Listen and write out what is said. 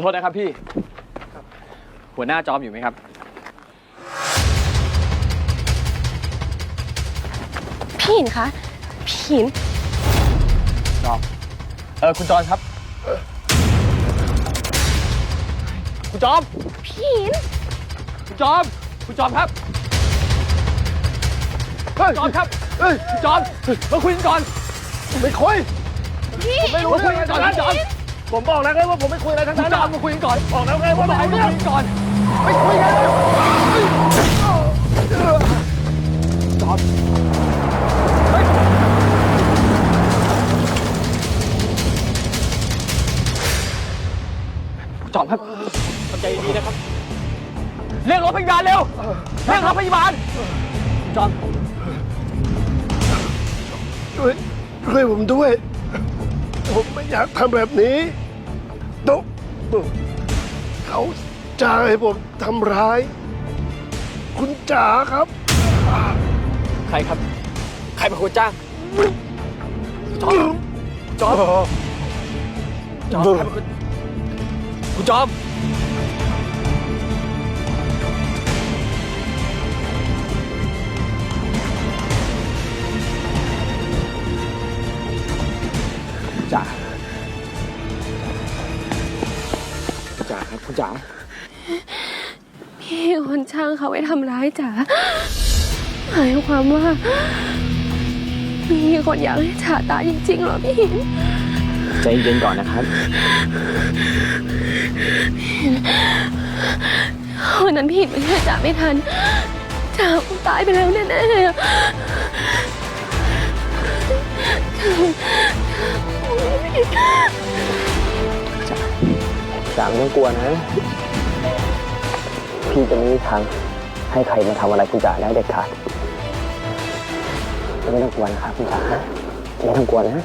โทษนะครับพี่ หัวหน้าจอมอยู่ไหมครับ พี่หินคะพี่หินจอม เออคุณจอมครับ คุณจอม พี่หินคุณจอม คุณจอมครับคุณจอมครับคุณจอม มาคุยกันก่อนไม่คุย พี่ไม่รู้มาคุเรื่ยองกันอะไรก่อนทั้งคุณนั้นจอม ผมบอกแล้วไงว่าผมไม่คุยอะไรทั้งคุณนั้นจอมมาคุยกันก่อนบอกแล้วไงผมว่าบอกไม่ให้คุมายคุยกันก่อนไม่คุยกันเลยคุณจอมครับทำใจดีๆนะครับ เรียกรถพยาบาลเร็ว เรียกรถพยาบาลคุณจอมช่วยช่วยผมด้วย ผมไม่อยากทำแบบนี้ ตุ๊กเขาจ้างให้ผมทำร้าย คุณจ๋าครับ ใครครับ ใครเป็นคนจ้างจอมจอมจอมใครเป็นคนคุณจอมจ๋า จ๋าครับคุณจ๋าพี่คนช่างเขาไว้ทำร้ายจ๋าหมายความว่า มีคนอยากให้จ๋าตายจริงๆเหรอพี่หินใจเย็นก่อนนะครับวันนั้นพี่หินไม่ช่วยจ๋าไม่ทันจ๋าคงตายไปแล้วแน่ๆ อะจ๋ามต้องกลัวนะ พี่จะไม่มีทางให้ใครมาทำอะไรคุณจ๋าได้เด็ดขาดไม่ต้องกลัวนะครับคุณจ๋าไม่ต้องกลัวนะ